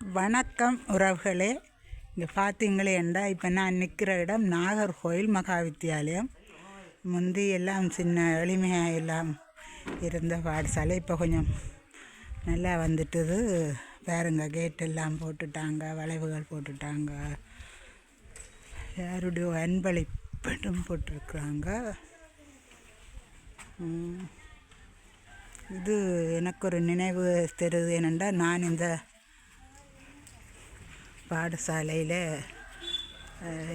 வணக்கம் உறவுகளே. இங்கே பார்த்தீங்களேண்டா இப்போ நான் நிற்கிற இடம் நாகர்கோயில் மகா வித்தியாலயம் முந்தி எல்லாம் சின்ன எளிமையாக எல்லாம் இருந்த பாடசாலை இப்போ கொஞ்சம் நல்லா வந்துட்டுது. பாருங்க கேட் எல்லாம் போட்டுட்டாங்க வளைவுகள் போட்டுட்டாங்க. யாருடைய அன்பளிப்படும் போட்டிருக்குறாங்க. இது எனக்கு ஒரு நினைவு தெரியுது என்னென்னா நான் இந்த பாடசாலையில்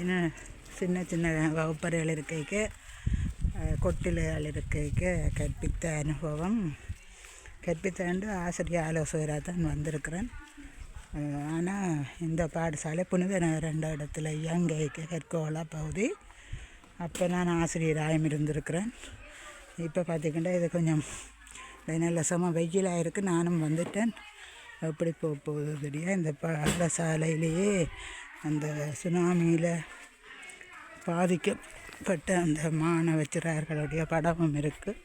என்ன சின்ன சின்ன வகுப்பறைகள் இருக்கைக்கு கொட்டில்கள் இருக்கைக்கு கற்பித்த அனுபவம். கற்பித்தாண்டு ஆசிரியர் ஆலோசகராக தான் வந்திருக்கிறேன். ஆனால் இந்த பாடசாலை புனித நகர் என்ற இடத்துல இயங்கைக்கு கற்கோலா பகுதி. அப்போ நான் ஆசிரியராகவும் இருந்திருக்கிறேன். இப்போ பார்த்திங்கன்னா இது கொஞ்சம் நல்ல சம வெயிலாக இருக்குது நானும் வந்துட்டேன். எப்படி போக போகுது தெரியா இந்த பாடசாலையிலேயே அந்த சுனாமியில் பாதிக்கப்பட்ட அந்த மாணவ சிறார்களுடைய படமும் இருக்குது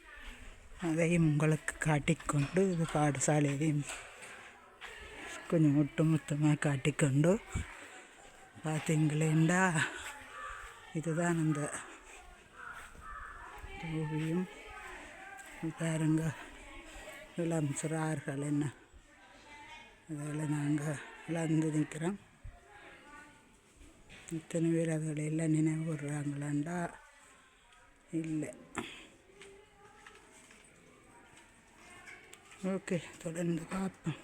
அதையும் உங்களுக்கு காட்டிக்கொண்டு இது பாடசாலையிலையும் கொஞ்சம் ஒட்டுமொத்தமாக காட்டிக்கொண்டு பார்த்தீங்களேண்டா இதுதான் அந்த ஓவியம் பாருங்க இளம் சிறார்கள் என்ன அதில் நாங்கள் வளர்ந்து நிற்கிறோம். இத்தனை பேர் அதில் எல்லாம் நினைவு விடுறாங்களாண்டா இல்லை. ஓகே தொடர்ந்து பார்ப்போம்.